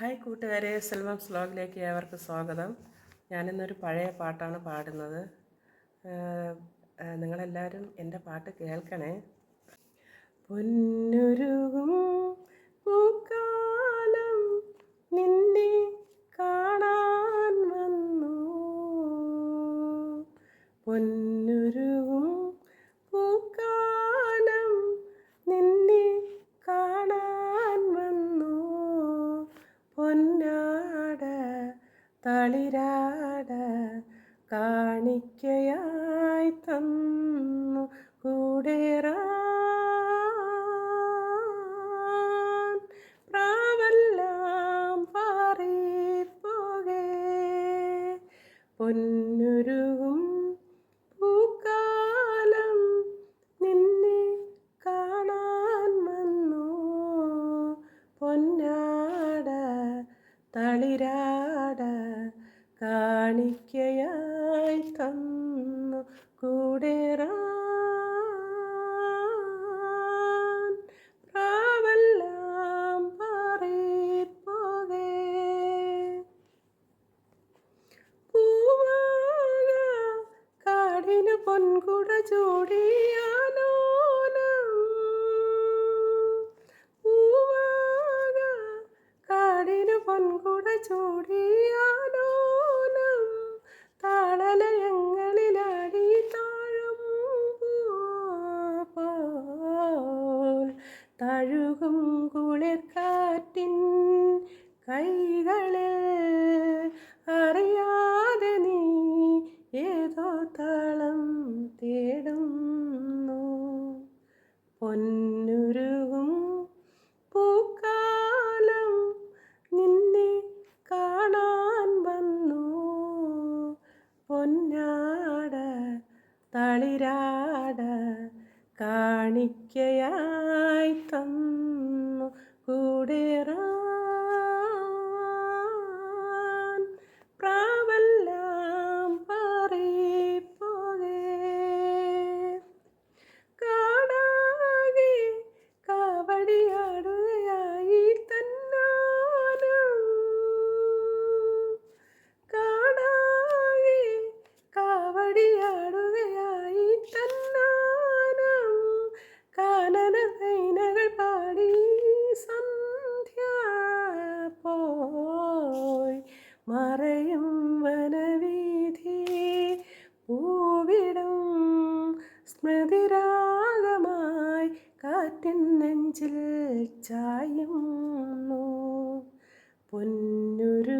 Hi കൂട്ടുകാരെ സെൽവം സ്ലോഗിലേക്ക് അവർക്ക് സ്വാഗതം. ഞാനിന്നൊരു പഴയ പാട്ടാണ് പാടുന്നത്. നിങ്ങളെല്ലാവരും എന്റെ പാട്ട് കേൾക്കണേ. പൊന്നുരുകും പൂക്കാലം നിന്നെ കാണാൻ വന്നു. പൊന്നുരുകും തളിരാട കാണിക്കയായി തന്നു കൂടേറാൻ പ്രാവെല്ലാം പാറിപ്പോകേ. പൊന്നുരുകും പൂക്കാലം നിന്നെ കാണാൻ വന്നു. പൊന്നാട തളിരാട കാണിക്കയായി തന്നു കൂടെ പ്രാവെല്ലാം കാടിന് പൊൻകുട ചൂടിയാലോലം തഴുകും കുളിർക്കാറ്റിൻ കൈകളിൽ. അറിയാതെ നീ ഏതോ താളം തേടുന്നു. പൊന്നുരുകും പൂക്കാലം നിന്നെ കാണാൻ വന്നു. പൊന്നാട തളിരാട കാണിക്കയായി തന്നു. കൂടേറാൻ കാനന പാടി സന്ധ്യ പോയി. മറയും വനവീഥി പൂവിടും സ്മൃതിരാഗമായി കാറ്റിൻ നെഞ്ചിൽ ചായുന്നു. പൊന്നുരുകും